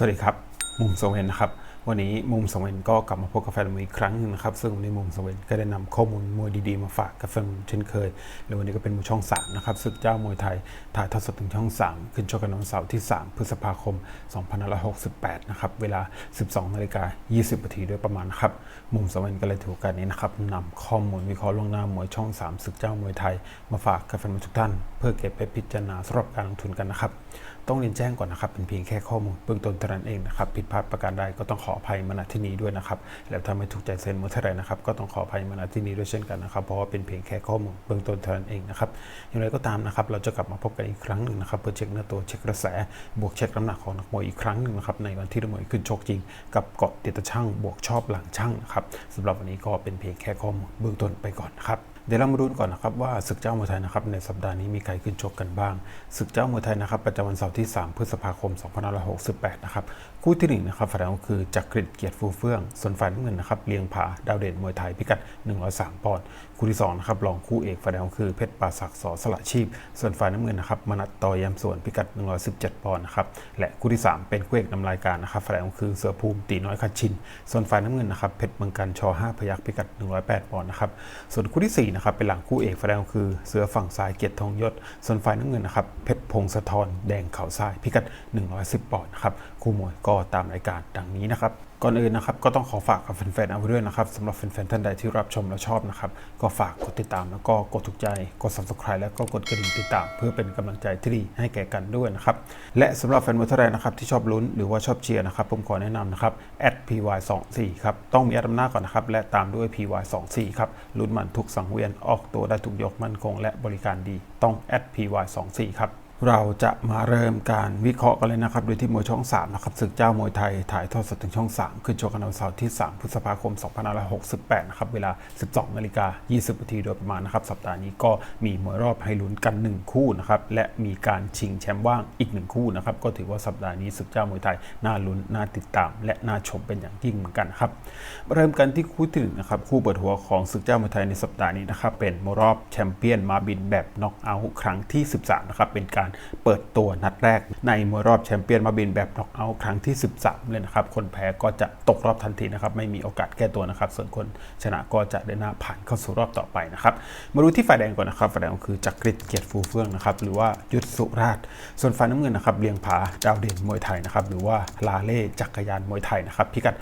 สวัสดีครับ มุมสเวนนะครับ วันนี้มุมสเวนก็กลับมาพบกับแฟนมวยอีกครั้งนึงนะครับ ซึ่งวันนี้มุมสเวนก็ได้นำข้อมูลมวยดีๆมาฝากกับแฟนมวยเช่นเคยแล้ววันนี้ก็เป็นมวยช่อง 3 นะครับศึกเจ้ามวยไทยถ่ายทอดสดถึงช่อง 3 ขึ้นชกกันวันเสาร์ที่ 3 พฤษภาคม 2568 นะครับ เวลา 12นาฬิกา20นาทีโดยประมาณนะครับ มุมสเวนก็เลยถือกาสนี้นะครับนำข้อมูลวิเคราะห์ล่วงหน้ามวยช่อง 3 ศึกเจ้ามวยไทย มาฝากกับแฟนมวยทุกท่าน เพื่อเก็บไปพิจารณาสำหรับการลงทุนกันนะครับ ต้องเรียนแจ้งก่อนนะครับเป็นเพียงแค่ข้อมูลเบื้องต้นเท่านั้นเองนะครับผิดพลาดประการใดก็ต้องขออภัยมาณที่นี้ด้วยนะครับแล้วถ้าไม่ถูกใจเซ็นเมื่อเท่าไรนะครับก็ต้องขออภัยมาณที่นี้ด้วยเช่นกันนะครับเพราะว่าเป็นเพียงแค่ข้อมูลเบื้องต้นเท่านั้นเองนะครับอย่างไรก็ตามนะครับเราจะกลับมาพบกันอีกครั้งหนึ่งนะครับเพื่อเช็คเนื้อตัวเช็คกระแสบวกเช็คน้ำหนักของนักมวยอีกครั้งหนึ่งนะครับในวันที่นักมวยขึ้นชกจริง กับเกาะติดตะช่างบวกชอบหลังช่างนะครับสำหรับวันนี้ก็เป็นเพียงแค่ข้อมูลเบื้องต้นไปก่อนนะครับ เดี๋ยวเรามาดูก่อนนะครับว่าศึกเจ้ามวยไทยนะครับในสัปดาห์นี้มีใครขึ้นชกกันบ้างศึกเจ้ามวยไทยนะครับประจำวันเสาร์ที่ 3 พฤษภาคม 2568 นะครับคู่ที่หนึ่งนะครับฝ่ายแดงคือจักริดเกียรติฟูเฟื่อง ส่วนฝ่ายน้ำเงินนะครับเลียงผาดาวเด่นมวยไทยพิกัด 103 ปอนด์ คู่ที่2นะครับรองคู่เอกฝ่ายแดงคือเพชรป่าศักดิ์สอสละชีพ ส่วนฝ่ายน้ำเงินนะครับมนัดต่อยามส่วนพิกัด 117 ปอนด์นะครับและคู่ที่ 3 เป็นคู่เอกนำรายการนะครับฝ่ายแดงคือเสือภูมิตีน้อยคัดชิน ส่วนฝ่ายน้ำเงินนะครับเพชรเมืองกันช5พยักพิกัด 108 ปอนด์นะครับส่วนคู่ที่สี่นะครับเป็นหลังคู่เอกฝ่ายแดงคือเสือฝั่งซ้ายเกียรติทองยศ ส่วนฝ่ายน้ำเงินนะครับเพชรพงศธรแดงเขาทรายพิกัด 110 ปอนด์นะครับคู่มวยก็ตามรายการดังนี้นะครับ ก่อนอื่นนะครับก็ต้องขอฝากกับแฟนๆเอาไว้ด้วยนะครับสำหรับแฟนๆท่านใดที่รับชมและชอบนะครับ ก็ฝากกดติดตามแล้วก็กดถูกใจ กด subscribe แล้วก็กดกระดิ่งติดตาม เพื่อเป็นกำลังใจที่ดีให้แก่กันด้วยนะครับ และสำหรับแฟนมวยท่านใดนะครับที่ชอบลุ้นหรือว่าชอบเชียร์นะครับ ผมขอแนะนำนะครับ @py24 ครับต้องมีแอดนำหน้าก่อนนะครับ และตามด้วย py24 ครับลุ้นมันทุกสังเวียนออกตัวได้ทุกยกมั่นคง และบริการดีต้อง @py24 ครับ เราจะมาเริ่มการวิเคราะห์กันเลยนะครับ โดยที่มวยช่อง 3 นะครับศึกเจ้ามวยไทยถ่ายทอดสดถึงช่อง 3 ขึ้นชกกันวันเสาร์ที่ 3 พฤษภาคม 2568 นะครับ เวลา 12นาฬิกา20นาทีโดยประมาณนะครับ สัปดาห์นี้ก็มีมวยรอบให้ลุ้นกัน 1 คู่นะครับ และมีการชิงแชมป์ว่างอีก 1 คู่นะครับ ก็ถือว่าสัปดาห์นี้ศึกเจ้ามวยไทย น่าลุ้น น่าติดตาม และน่าชมเป็นอย่างยิ่งเหมือนกันครับ เริ่มกันที่คู่ที่หนึ่งนะครับคู่เปิดหัวของศึกเจ้ามวยไทยในสัปดาห์นี้นะครับเป็นมวยรอบแชมเปี้ยนมาบินแบบน็อกเอาท์ครั้งที่ 13 นะครับเป็นการเปิดตัวนัดแรก ในมวยรอบแชมเปี้ยนมาบินแบบน็อกเอาท์ครั้งที่ 13 เลยนะครับ คนแพ้ก็จะตกรอบทันทีนะครับ ไม่มีโอกาสแก้ตัวนะครับ ส่วนคนชนะก็จะได้หน้าผ่านเข้าสู่รอบต่อไปนะครับ มาดูที่ฝ่ายแดงก่อนนะครับฝ่ายแดงคือจักริดเกียรติฟูเฟื่องนะครับ หรือว่ายุทธสุราช ส่วนฝ่ายน้ำเงินนะครับเลียงผาดาวเด่นมวยไทยนะครับ หรือว่าลาเล่จักรยานมวยไทยนะครับ พิกัด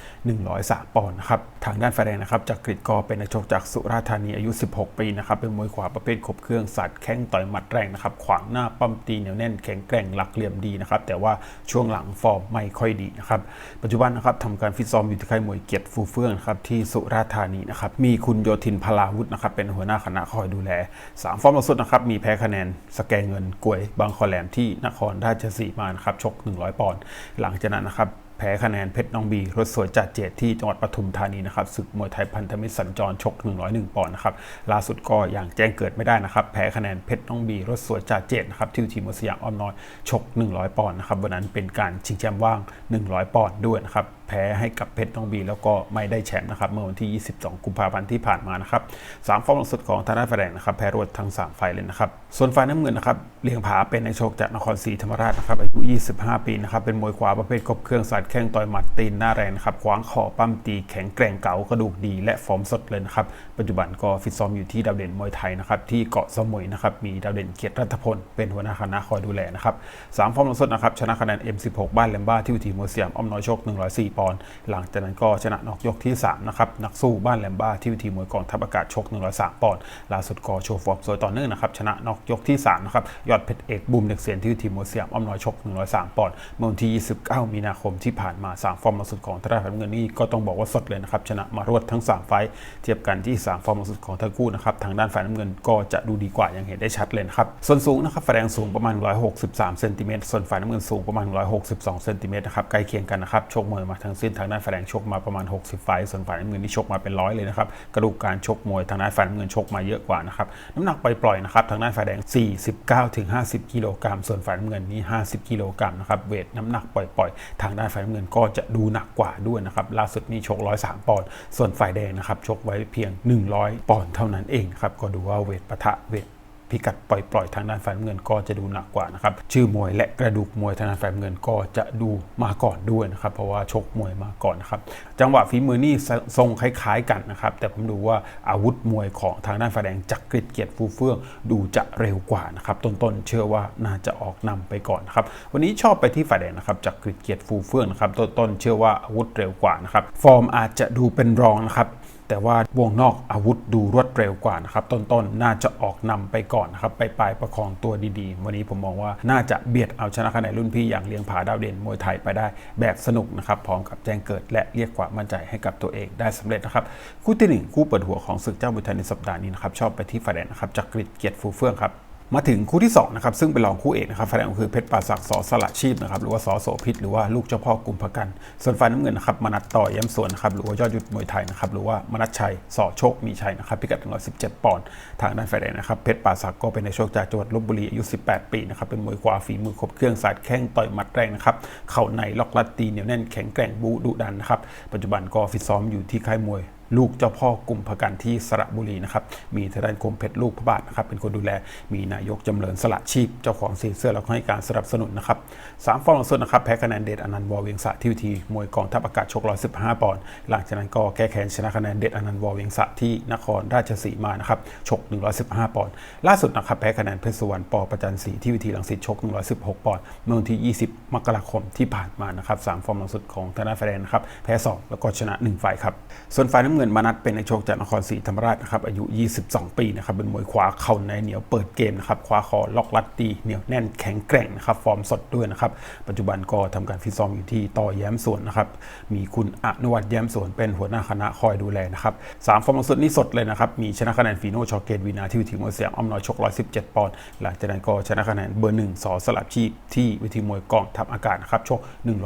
103 ปอนด์นะครับ ทางด้านฝ่ายแดงนะครับจักริดก็เป็นนักชกจากสุราษฎร์ธานีอายุ 16 ปีนะครับ เป็นมวยขวาประเภทครบเครื่องสัตว์แข้งต่อยหมัดแรงนะครับ ขวางหน้าปั้มตีเหนียวแน่นแข็งแกร่งหลักเหลี่ยมดีนะครับแต่ว่าช่วงหลังฟอร์มไม่ค่อยดีนะครับปัจจุบันนะครับทำการฟิตซ้อมอยู่ที่ค่ายมวยเกียรติฟูเฟื่องนะครับที่สุราษฎร์ธานีนะครับมีคุณโยธินพลาวุฒินะครับเป็นหัวหน้าคณะคอยดูแล 3 ฟอร์มล่าสุดนะครับมีแพ้คะแนนสแกงเงินกวยบางคอแหลมที่นครราชสีมานะครับชก 100 ปอนด์หลังจากนั้นนะครับ แพ้คะแนนเพชรน้องบี รถสวยจัดเจดที่จังหวัดปทุมธานีนะครับศึกมวยไทยพันธมิตรสัญจรชก 101 ปอนด์นะครับล่าสุดก็อย่างแจ้งเกิดไม่ได้นะครับ แพ้คะแนนเพชรน้องบี รถสวยจัดเจดนะครับที่ทีมสยามอ้อมน้อยชก 100 ปอนด์นะครับวันนั้นเป็นการชิงแชมป์ว่าง 100 ปอนด์ด้วยนะครับแพ้ให้กับเพชรน้องบีแล้วก็ไม่ได้แชมป์นะครับเมื่อวันที่ 22 กุมภาพันธ์ที่ผ่านมานะครับสามฟอร์มล่าสุดของทางด้านฝ่ายแดงนะครับแพ้รวดทั้ง 3 ไฟล์เลยนะครับส่วนฝ่ายน้ำเงินนะครับเลียงผาเป็นนักชกจากนครศรีธรรมราชนะครับอายุ 25 ปีนะครับเป็นมวยขวาประเภทครบเครื่องสัตว์แข้งต่อยหมัดตีนหน้าแรงนะครับขวางคอปั้มตีแข็งแกร่งเก๋ากระดูกดี และฟอร์มสดเลยนะครับปัจจุบันก็ฟิตซ้อมอยู่ที่ดาวเด่นมวยไทยนะครับที่เกาะสมุยนะครับมีดาวเด่นเกียรติรัตพลเป็นหัวหน้าคณะคอยดูแลนะครับสามฟอร์มล่าสุดนะครับชนะคะแนน M16 บ้านแลมบ้าที่ทีมมวยสยามอ้อมน้อยชก104ปอนด์หลังจากนั้นก็ชนะนอกยกที่ 3 นะครับ นักสู้บ้านแลมบ้าที่วิธีมวยกองทัพอากาศชก 103 ปอนด์ล่าสุดก็โชว์ฟอร์มสวยต่อเนื่องนะครับ ชนะนอกยกที่ 3 นะครับ ยอดเพชรเอกบุมเด็กเสียนที่วิธีมวยสยามอ้อมน้อยชก 103 ปอนด์เมื่อวันที่ 29 มีนาคมที่ผ่านมา 3 ฟอร์มล่าสุดของทางด้านฝ่นเงินนี่ก็ต้องบอกว่าสดเลยนะครับ ชนะมารวดทั้ง 3 ไฟต์เทียบกันที่ 3 ฟอร์มล่าสุดของทั้งคู่นะครับ ทางด้านฝ่ายน้ำเงินก็จะดูดีกว่าอย่างเห็นได้ชัดเลยนะครับส่วนสูงนะครับฝ่ายแดงสูงประมาณ 163 เซนติเมตรส่วนฝ่ายน้ำเงินสูงประมาณ 162 เซนติเมตรนะครับใกล้เคียงกันนะครับชกมวยมาทั้งสิ้นทางด้านฝ่ายแดงชกมาประมาณ 60 ไฟส่วนฝ่ายน้ำเงินนี่ชกมาเป็นร้อยเลยนะครับกระดูกการชกมวยทางด้านฝ่ายน้ำเงินชกมาเยอะกว่านะครับน้ำหนักปล่อยๆนะครับทางด้านฝ่ายแดง 49ถึง50 กิโลกรัมส่วนฝ่ายน้ำเงินนี่50 กิโลกรัมนะครับเวทน้ำหนักปล่อยๆ ทางด้านฝ่ายน้ำเงินก็จะดูหนักกว่าด้วยนะครับล่าสุดนี่ชก 103 ปอนด์ส่วนฝ่ายแดงนะครับชกไว้เพียง 100 ปอนด์เท่านั้นเองครับก็ดูว่าเวทปะทะเวท พิกัดปล่อยๆ ทางด้านฝ่ายเงินก็จะดูหนักกว่านะครับชื่อมวยและกระดูกมวยทางด้านฝ่ายเงินก็จะดูมาก่อนด้วยนะครับเพราะว่าชกมวยมาก่อนนะครับจังหวะฝีมือนี่ทรงคล้ายๆกันนะครับแต่ผมดูว่าอาวุธมวยของทางด้านฝ่ายแดงจักกริดเกียรติฟูเฟื่องดูจะเร็วกว่านะครับต้นๆเชื่อว่าน่าจะออกนำไปก่อนนะครับวันนี้ชอบไปที่ฝ่ายแดงนะครับจักกริดเกียรติฟูเฟื่องนะครับต้นๆเชื่อว่าอาวุธเร็วกว่านะครับฟอร์มอาจจะดูเป็นรองนะครับ แต่ว่าวงนอกอาวุธดูรวดเร็วกว่านะครับ ต้นๆ น่าจะออกนำไปก่อนนะครับ ไปปลายประคองตัวดีๆ วันนี้ผมมองว่าน่าจะเบียดเอาชนะคะแนนรุ่นพี่อย่างเลียงผาดาวเด่นมวยไทยไปได้แบบสนุกนะครับ พร้อมกับแจ้งเกิดและเรียกความมั่นใจให้กับตัวเองได้สำเร็จนะครับ คู่ที่หนึ่งคู่เปิดหัวของศึกเจ้ามวยไทยในสัปดาห์นี้นะครับ ชอบไปที่ฝ่ายแดงนะครับจากกริดเกียรติฟูเฟื่องครับ มาถึงคู่ที่2นะครับซึ่งเป็นรองคู่เอกนะครับฝ่ายแดงก็คือเพชรปราศักดิ์สอสละชีพนะครับหรือว่าสอโสพิษหรือว่าลูกเจ้าพ่อกุมภกัน ส่วนฝ่ายน้ำเงินนะครับมนัดต่อย้ำสวนนะครับหรือว่ายอดยุทธมวยไทยนะครับหรือว่ามนัดชัยสอโชคมีชัยนะครับพิกัด117 ปอนด์ทางด้านฝ่ายแดงนะครับเพชรปราศักดิ์ก็เป็นในโชคจากจังหวัดลบบุรีอายุ 18 ปีนะครับเป็นมวยขวาฝีมือครบเครื่องสาดแข้งต่อยหมัดแรงนะครับเข่าในล็อกลัดตีเหนียวแน่นแข็งแกร่งบูดุดันนะครับปัจจุบันก็ฟิตซ้อมอยู่ที่ค่ายมวย ลูกเจ้าพ่อกลุ่มพกันที่สระบุรีนะครับ มีทนายคมเพชรลูกพระบาทนะครับ เป็นคนดูแล มีนายกจำเริญสละชีพ เจ้าของสีเสื้อแล้วก็ให้การสนับสนุนนะครับสามฟอร์มหลังสุดนะครับ แพ้คะแนนเดชอนันต์วอเวียงสะที่วิธีมวยกองทัพอากาศชก115ปอนด์ หลังจากนั้นก็แก้แค้นชนะคะแนนเดชอนันต์วอเวียงสะที่นครราชสีมานะครับ ชก 115 ปอนด์ ล่าสุดนะครับแพ้คะแนนเพชรสุวรรณปอประจันศรีที่วิธีหลังสิตชก 116 ปอนด์ เมื่อวันที่ 20 มกราคมที่ผ่านมานะครับสามฟอร์มหลังสุดของธนาแฟนนะครับ แพ้ 2 แล้วก็ชนะ 1 ฝ่ายครับ ส่วนฝ่ายน้ำเงินมานัดเป็นในโชคจากนครศรีธรรมราชนะครับอายุ 22 ปีนะครับเป็นมวยขวาเข่าในเหนียวเปิดเกมนะครับคว้าคอล็อกลัดตีเหนียวแน่นแข็งแกร่งนะครับฟอร์มสดด้วยนะครับปัจจุบันก็ทำการฟิตซ้อมอยู่ที่ต่อแย้มสวนนะครับมีคุณอนุวัฒน์แย้มสวนเป็นหัวหน้าคณะคอยดูแลนะครับสามฟอร์มล่าสุดนี่สดเลยนะครับมีชนะคะแนนฟีโนชอเกตวีนาที่วิธีมวยเสียงอ้อมน้อยชก 117 ปอนด์หลังจากนั้นก็ชนะคะแนนเบอร์หนึ่งสอสลับชีพที่วิธีมวยกองทัพอากาศนะครับชก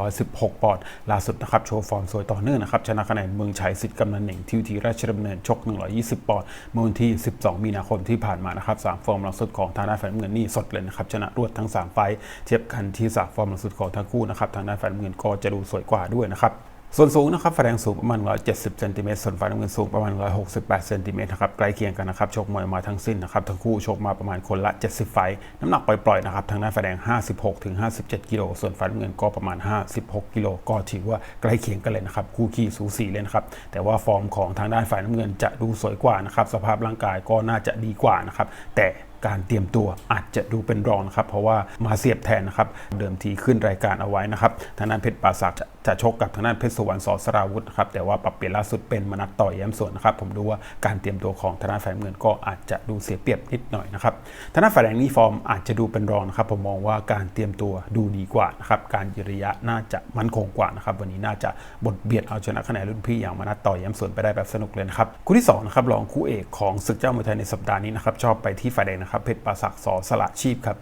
116 ปอนด์ล่าสุดนะครับโชว์ฟอร์มสวยต่อเนื่องนะครับชนะคะแนนเมืองชัยสิทธิ์กำนันหน่งทีวิธีราชดำเนินชก 120 ปอนด์เมื่อวันที่ 12 มีนาคมที่ผ่านมานะครับสามฟอร์มหลังสุดของทางด้านฝ่ายน้ำเงินนี่สดเลยนะครับชนะรวดทั้ง 3 ไฟท์เทียบกันที่สามฟอร์มหลังสุดของทั้งคู่นะครับทางด้านฝ่ายน้ำเงินก็จะดูสวยกว่าด้วยนะครับ ส่วนสูงนะครับฝ่ายแดงสูงประมาณ 170เซนติเมตรส่วนฝ่ายน้ำเงินสูงประมาณ 168เซนติเมตรนะครับใกล้เคียงกันนะครับชกมวยมาทั้งสิ้นนะครับทั้งคู่ชกมาประมาณคนละ 70 ไฟน้ำหนักปล่อยๆนะครับทางด้านฝ่ายแดง56ถึง57กิโลส่วนฝ่ายน้ำเงินก็ประมาณ 56กิโลก็ถือว่าใกล้เคียงกันเลยนะครับคู่ขี้สูสีเลยนะครับแต่ว่าฟอร์มของทางด้านฝ่ายน้ำเงินจะดูสวยกว่านะครับสภาพร่างกายก็น่าจะดีกว่านะครับแต่ การเตรียมตัวอาจจะดูเป็นรองนะครับ เพราะว่ามาเสียบแทนนะครับ เดิมทีขึ้นรายการเอาไว้นะครับทางด้านเพชรปราศักด์จะจะชกกับทางด้านเพชรสุวรรณสอสราวุธนะครับแต่ว่าปรับเปลี่ยนล่าสุดเป็นมนัดต่อยแย้มส่วนนะครับผมดูว่าการเตรียมตัวของทางด้านฝ่ายเงินก็อาจจะดูเสียเปรียบนิดหน่อยนะครับทางด้านฝ่ายแดงนี่ฟอร์มอาจจะดูเป็นรองนะครับผมมองว่าการเตรียมตัวดูดีกว่านะครับการยืนระยะน่าจะมั่นคงกว่านะครับวันนี้น่าจะบดเบียดเอาชนะคะแนนรุ่นพี่อย่างมนัดต่อยแย้มส่วนไปได้แบบสนุกเลยนะครับคู่ที่2นะครับรองคู่เอกของศึกเจ้ามวยไทยในสัปดาห์นี้นะครับชอบไปที่ฝ่ายแดงนะครับครับเพชรปราศักดิ์สอสละชีพครับ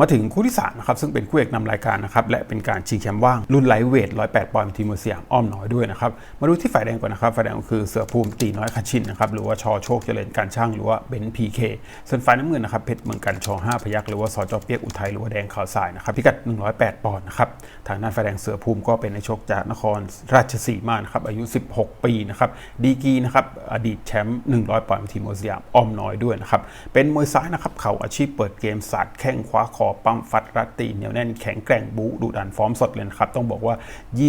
มาถึงคู่ที่3นะครับซึ่งเป็นคู่เอกนำรายการนะครับและเป็นการชิงแชมป์ว่างรุ่นไลท์เวท108ปอนด์ทีมเมอร์เซียมอ้อมน้อยด้วยนะครับมาดูที่ฝ่ายแดงก่อนนะครับฝ่ายแดงก็คือเสือภูมิตีน้อยคชินนะครับหรือว่าชอโชคเจริญการช่างหรือว่าเบนพีเคส่วนฝ่ายน้ำเงินนะครับเพชรเมืองกันชอ5พยักหรือว่าสจเปียกอุทัยหรือว่าแดงขาวสายนะครับพิกัด 108 ปอนด์นะครับทางด้านฝ่ายแดงเสือภูมิก็เป็นในโชคจากนครราชสีมานะครับอายุ 16 ปีนะครับดีกีนะครับอดีตแชมป์100ปอนด์ทีมเมอร์เซียมอ้อมน้อยด้วยนะครับเป็นมวยซ้ายนะครับเขาอาชีพเปิดเกมสาดแข้งคว้าคอปั้มฟัดรัดตีเหนียวแน่นแข็งแกร่งบูดุดันฟอร์มสดเลยนะครับ ต้องบอกว่า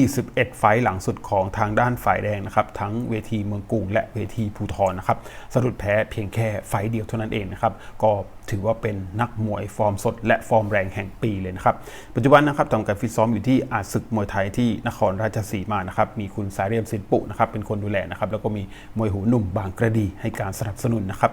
21 ไฟล์หลังสุดของทางด้านฝ่ายแดงนะครับ ทั้งเวทีเมืองกรุงและเวทีภูทรนะครับสะดุดแพ้เพียงแค่ไฟล์เดียวเท่านั้นเองนะครับ ก็ถือว่าเป็นนักมวยฟอร์มสด และฟอร์มแรงแห่งปีเลยนะครับ ปัจจุบันนะครับทำการฟิตซ้อมอยู่ที่อาศึกมวยไทยที่นครราชสีมานะครับ มีคุณสายเรียมสินปุนะครับ เป็นคนดูแลนะครับ แล้วก็มีมวยหูหนุ่มบางกระดีให้การสนับสนุนนะครับ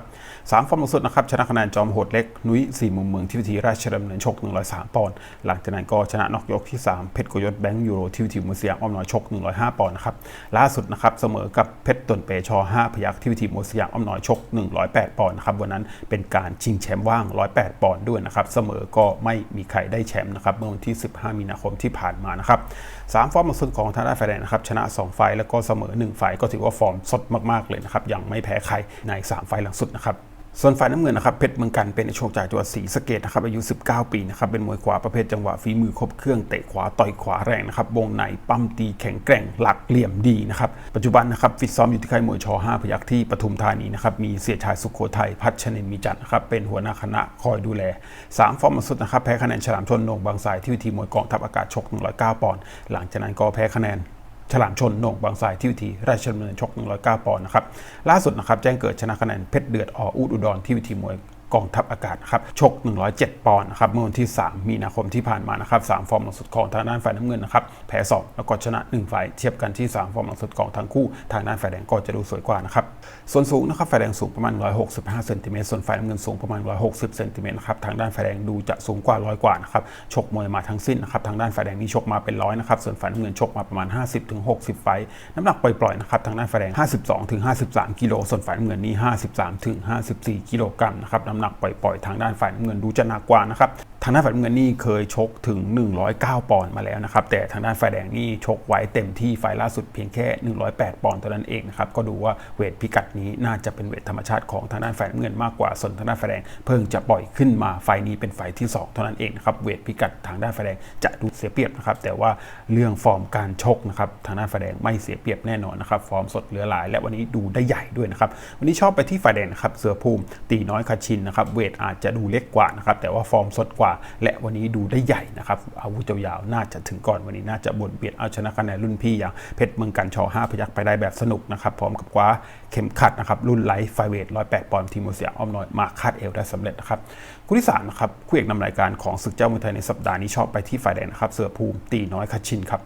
สามฟอร์มสุดนะครับชนะคะแนนจอมโหดเล็กนุ้ยสี่มุมเมืองที่วิธีราชดำเนินชก 103 ปอนด์หลังจากนั้นก็ชนะนอกยกที่ 3 เพชรกยศแบงค์ยูโรที่วิธีมือเสียงอ้อมน้อยชก 105 ปอนด์นะครับล่าสุดนะครับเสมอกับเพชรตนเปชอ5พยักที่วิธีมือเสียงอ้อมน้อยชก 108 ปอนด์นะครับวันนั้นเป็นการชิงแชมป์ว่าง 108 ปอนด์ด้วยนะครับเสมอก็ไม่มีใครได้แชมป์นะครับเมื่อวันที่ 15 มีนาคมที่ผ่านมานะครับสามฟอร์มล่าสุดของทางด้านฝ่ายแดงนะครับชนะ 2 ไฟแล้วก็เสมอ 1 ไฟก็ถือว่าฟอร์มสดมากๆเลยนะครับยังไม่แพ้ใครใน 3 ไฟหลังสุดนะครับ ส่วนฝ่ายน้ำเงินนะครับเพชรเมืองกันเป็นนักชกจากจังหวัดศรีสะเกดนะครับอายุ 19 ปีนะครับเป็นมวยขวาประเภทจังหวะฝีมือครบเครื่องเตะขวาต่อยขวาแรงนะครับวงในปั้มตีแข็งแกร่งหลักเหลี่ยมดีนะครับปัจจุบันนะครับฟิตซ้อมอยู่ที่ค่ายมวยช5พยัคฆ์ที่ปทุมธานีนะครับมีเสียชายสุขโขทัยพัชเนนมีจัดนะครับเป็นหัวหน้าคณะคอยดูแล 3 ฟอร์มสุดนะครับแพ้คะแนนฉลามชนนงบางสายที่วิธีมวยกองทัพอากาศชก 109 ปอนด์หลังจากนั้นก็แพ้คะแนน ฉลามชนโหน่งบางสายที่วิธีราชดำเนินชก 109 ปอนด์นะครับล่าสุดนะครับแจ้งเกิดชนะคะแนนเพชรเดือดออูดอุดรที่วิธีมวย กองทัพอากาศครับชก 107 ปอนด์นะครับเมื่อวันที่ 3 มีนาคมที่ผ่านมานะครับ3ฟอร์มหลังสุดของทางด้านฝ่ายน้ำเงินนะครับแพ้ 2 แล้วก็ชนะ1ไฟล์เทียบกันที่ 3 ฟอร์มหลังสุดของทั้งคู่ทางด้านฝ่ายแดงก็จะดูสวยกว่านะครับส่วนสูงนะครับฝ่ายแดงสูงประมาณ 165เซนติเมตรส่วนฝ่ายน้ำเงินสูงประมาณ 160เซนติเมตรนะครับทางด้านฝ่ายแดงดูจะสูงกว่าร้อยกว่านะครับชกมวยมาทั้งสิ้นนะครับทางด้านฝ่ายแดงนี่ชกมาเป็นร้อยนะครับส่วนฝ่ายน้ำเงินชกมาประมาณ 50ถึง60 ไฟน้ำหนักปล่อยๆนะครับทางด้านฝ่ายแดง 52ถึง53กิโลส่วนฝ่ายน้ำเงินนี่53ถึง54กิโลกรัมนะครับน้ำหนักปล่อยๆ ทางด้านฝ่ายน้ำเงินดูจะหนักกว่านะครับทางด้านฝ่ายน้ำเงินนี่เคยชกถึง 109 ปอนด์มาแล้วนะครับ แต่ทางด้านฝ่ายแดงนี่ชกไว้เต็มที่ไฟล์ล่าสุดเพียงแค่ 108 ปอนด์เท่านั้นเองนะครับ ก็ดูว่าเวทพิกัดนี้น่าจะเป็นเวทธรรมชาติของทางด้านฝ่ายน้ำเงินมากกว่า ส่วนทางด้านฝ่ายแดงเพิ่งจะปล่อยขึ้นมาไฟล์นี้เป็นไฟล์ที่ 2 เท่านั้นเองนะครับ เวทพิกัดทางด้านฝ่ายแดงจะดูเสียเปรียบนะครับ แต่ว่าเรื่องฟอร์มการชกนะครับทางด้านฝ่ายแดงไม่เสียเปรียบแน่นอนนะครับ ฟอร์มสดเหลือหลาย และวันนี้ดูได้ใหญ่ด้วยนะครับ วันนี้ชอบไปที่ฝ่ายแดงนะครับ เสือภูมิตีน้อยคาชินนะครับ เวทอาจจะดูเล็กกว่านะครับ แต่ว่าฟอร์มสดกว่าและวันนี้ดูได้ใหญ่นะครับอาวุธยาวๆน่าจะถึงก่อนวันนี้น่าจะบนเบียดเอาชนะคะแนนรุ่นพี่อย่างเพชรเมืองกันชอ5พยักไปได้แบบสนุกนะครับพร้อมกับคว้าเข็มขัดนะครับรุ่นไลท์ไฟเวทร้อยแปดปอนด์ทีมโมเซียอ้อมน้อยมาคาดเอวได้สำเร็จนะครับคู่ที่สามนะครับคู่เอกนำรายการของศึกเจ้ามวยไทยในสัปดาห์นี้ชอบไปที่ฝ่ายแดงนะครับเสือภูมิตีน้อยคาชินครับ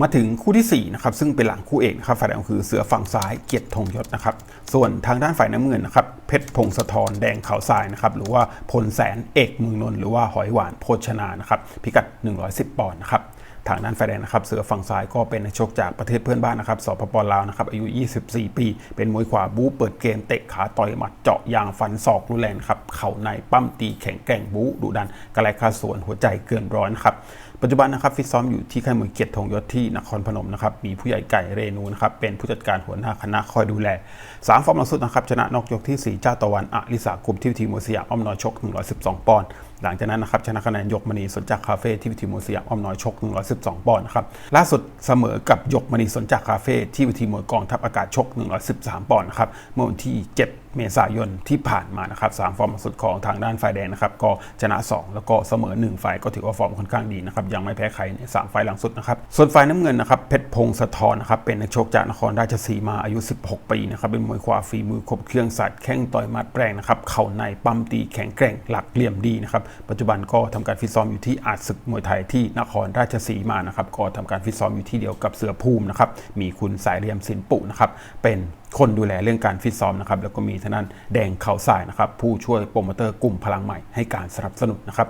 มาถึงคู่ที่ 4 นะครับ ซึ่งเป็นหลังคู่เอกนะครับฝ่ายแดงคือเสือฝั่งซ้ายเกียรติธงยศนะครับ ส่วนทางด้านฝ่ายน้ำเงินนะครับเพชรพงศธรแดงขาวทรายนะครับหรือว่าพลแสนเอกเมืองนนท์หรือว่าหอยหวานโภชนานะครับพิกัด 110 ปอนด์นะครับทางด้านฝ่ายแดงนะครับเสือฝั่งซ้ายก็เป็นนักชกจากประเทศเพื่อนบ้านนะครับสปปลาวนะครับอายุ 24 ปี เป็นมวยขวาบู๊เปิดเกมเตะขาต่อยหมัดเจาะยางฟันศอกรุนแรงครับเข่าในปั้มตีแข็งแกร่งบู๊ดุดันกระไรคาสวนหัวใจเกินร้อยนะครับ ปัจจุบันนะครับฟิตซ้อมอยู่ที่ค่ายมวยเกียรติธงยศที่นครพนมนะครับมีผู้ใหญ่ไก่เรนูนะครับเป็นผู้จัดการหัวหน้าคณะคอยดูแล3ฟอร์มล่าสุดนะครับชนะนอกยกที่ 4 เจ้าตะวันอลิสากุมที่วิธีมวยสยามอ้อมน้อยชก 112 ปอนด์หลังจากนั้นนะครับชนะคะแนนยกมณีสนจากคาเฟ่ที่วิธีมวยสยามอ้อมน้อยชก 112 ปอนด์นะครับล่าสุดเสมอกับยกมณีสนจากคาเฟ่ที่วิธีมวยกองทัพอากาศชก 113 ปอนด์นะครับเมื่อวันที่ 7เมษายนที่ผ่านมานะครับสามฟอร์มสุดของทางด้านฝ่ายแดงนะครับก็ชนะ 2 แล้วก็เสมอ1ไฟล์ก็ถือว่าฟอร์มค่อนข้างดีนะครับยังไม่แพ้ใครในสามไฟล์หลังสุดนะครับส่วนฝ่ายน้ำเงินนะครับเพชรพงศธรนะครับเป็นนักชกจากนครราชสีมาอายุ 16 ปีนะครับเป็นมวยขวาฝีมือครบเครื่องสัตว์แข้งต่อยมัดแปรงนะครับเข่าในปั้มตีแข็งแกร่งหลักเหลี่ยมดีนะครับปัจจุบันก็ทำการฟิตซ้อมอยู่ที่อาจศึกมวยไทยที่นครราชสีมานะครับก็ทำการฟิตซ้อมอยู่ที่เดียวกับเสือภูมินะครับมีคุณสายเรียมสินปุนะครับเป็น คนดูแลเรื่องการฟิตซ้อมนะครับแล้วก็มีทางด้านแดงเขาสายนะครับผู้ช่วยโปรโมเตอร์กลุ่มพลังใหม่ให้การสนับสนุนนะครับ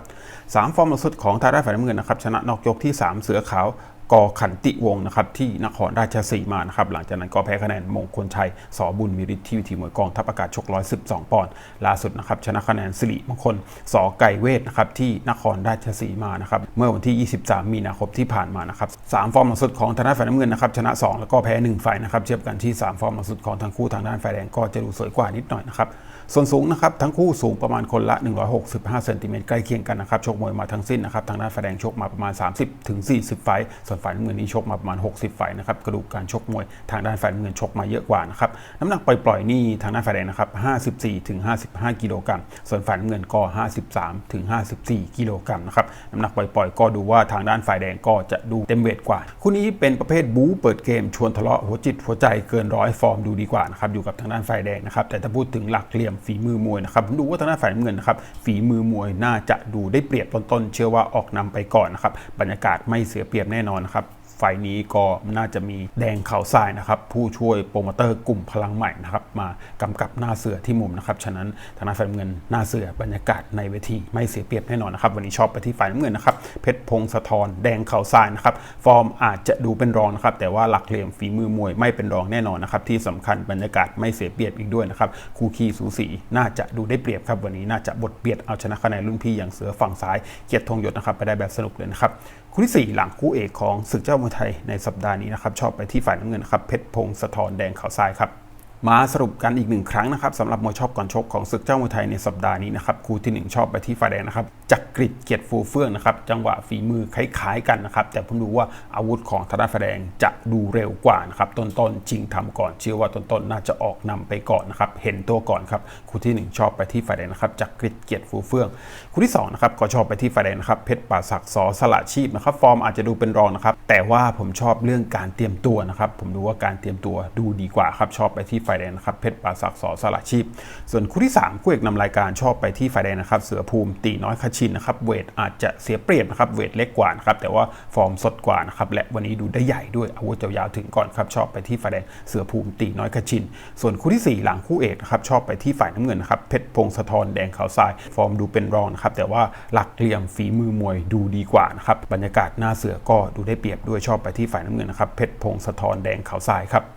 สามฟอร์มล่าสุดของทาร่าฝ่ายน้ำเงินนะครับชนะนอกยกที่ 3 เสือขาว กอขันติวงนะครับที่นครราชสีมานะครับหลังจากนั้นก็แพ้คะแนนมงคลชัยสอบุญมิริทที่วิธีมวยกองทัพอากาศชก 112 ปอนด์ล่าสุดนะครับชนะคะแนนสิริมงคลสอไก่เวทนะครับที่นครราชสีมานะครับเมื่อวันที่ 23 มีนาคมที่ผ่านมานะครับสามฟอร์มล่าสุดของทางด้านฝ่ายน้ำเงินนะครับชนะ 2 แล้วก็แพ้1ไฟล์นะครับเทียบกันที่ 3 ฟอร์มล่าสุดของทั้งคู่ทางด้านฝ่ายแดงก็จะดูสวยกว่านิดหน่อยนะครับส่วนสูงนะครับทั้งคู่สูงประมาณคนละ 165เซนติเมตรใกล้เคียงกันนะครับชกมวยมาทั้งสิ้นนะครับทางด้านฝ่ายแดงชกมาประมาณ 30-40 ไฟส่วนฝ่ายน้ำเงินนี่ชกมาประมาณ 60ไฟต์นะครับกระดูกการชกมวยทางด้านฝ่ายน้ำเงินชกมาเยอะกว่านะครับน้ำหนักปล่อยๆนี่ทางด้านฝ่ายแดงนะครับ54ถึง55 กิโลกรัมส่วนฝ่ายน้ำเงินก็ 53ถึง54 กิโลกรัมนะครับน้ำหนักปล่อยๆ ก็ดูว่าทางด้านฝ่ายแดงก็จะดูเต็มเวทกว่า คู่นี้เป็นประเภทบู๊เปิดเกมชวนทะเลาะหัวจิตหัวใจเกินร้อยฟอร์มดูดีกว่านะครับอยู่กับทางด้านฝ่ายแดงนะครับแต่ถ้าพูดถึงหลักเหลี่ยมฝีมือมวยนะครับผมดูว่าทางด้านฝ่ายน้ำเงินนะครับฝีมือมวยน่าจะดูได้เปรียบต้นๆเชื่อว่าออกนำไปก่อนนะครับบรรยากาศไม่เสียเปรียบแน่นอนนะครับไฟนี้ก็น่าจะมีแดงเขาทรายนะครับผู้ช่วยโปรโมเตอร์กลุ่มพลังใหม่นะครับมากำกับหน้าเสือที่มุมนะครับฉะนั้นทางด้านฝ่ายน้ำเงินหน้าเสือบรรยากาศในเวทีไม่เสียเปรียบแน่นอนนะครับวันนี้ชอบไปที่ฝ่ายน้ำเงินนะครับเพชรพงศธรแดงเขาทรายนะครับฟอร์มอาจจะดูเป็นรองนะครับแต่ว่าหลักเหลี่ยมฝีมือมวยไม่เป็นรองแน่นอนนะครับที่สำคัญบรรยากาศไม่เสียเปรียบอีกด้วยนะครับคูคีสูสีน่าจะดูได้เปรียบครับวันนี้น่าจะบทเบียดเอาชนะคะแนนรุ่นพี่อย่างเสือฝั่งซ้ายเกียรติธงยศนะครับไปได้แบบสนุกเลยนะครับ คู่ที่ 4 หลังคู่เอกของศึกเจ้ามวยไทยในสัปดาห์นี้นะครับชอบไปที่ฝ่ายน้ำเงินนะครับเพชรพงศธรแดงขาวทรายครับ มาสรุปกันอีกหนึ่งครั้งนะครับสำหรับมวยชอบก่อนชกของศึกเจ้ามวยไทยในสัปดาห์นี้นะครับคู่ที่หนึ่งชอบไปที่ฝ่ายแดงนะครับจักริดเกียรติฟูเฟื่องนะครับจังหวะฝีมือคล้ายๆกันนะครับแต่ผมดูว่าอาวุธของทางด้านฝ่ายแดงจะดูเร็วกว่านะครับต้นๆชิงทำก่อนเชื่อว่าต้นๆน่าจะออกนำไปก่อนนะครับเห็นตัวก่อนครับคู่ที่หนึ่งชอบไปที่ฝ่ายแดงนะครับจักริดเกียรติฟูเฟื่อง คู่ที่สองนะครับก็ชอบไปที่ฝ่ายแดงนะครับเพชรป่าศักดิ์สอสละชีพนะครับฟอร์มอาจจะดูเป็นรองนะครับแต่ว่าผมชอบเรื่องการเตรียมตัวนะครับผมดูว่าการเตรียมตัวดูดีกว่าครับชอบไปที่ฝ่ายแดงนะครับเพชรป่าศักสอสละชีพ ส่วนคู่ที่3คู่เอกนำรายการชอบไปที่ฝ่ายแดงนะครับเสือภูมิตีน้อยคชินนะครับเวทอาจจะเสียเปรียบนะครับเวทเล็กกว่านะครับแต่ว่าฟอร์มสดกว่านะครับและวันนี้ดูได้ใหญ่ด้วยอาวุธยาวๆถึงก่อนครับชอบไปที่ฝ่ายแดงเสือภูมิตีน้อยคชิน ส่วนคู่ที่ 4 หลังคู่เอกนะครับชอบไปที่ฝ่ายน้ำเงินนะครับเพชรพงศธรแดงขาวทราย ฟอร์มดูเป็นรองนะครับแต่ว่าหลักเหลี่ยมฝีมือมวยดูดีกว่านะครับบรรยากาศหน้าเสือก็ดูได้เปรียบด้วยชอบไปที่ฝ่ายน้ำเงินนะครับเพชรพงศธรแดงขาวทรายครับ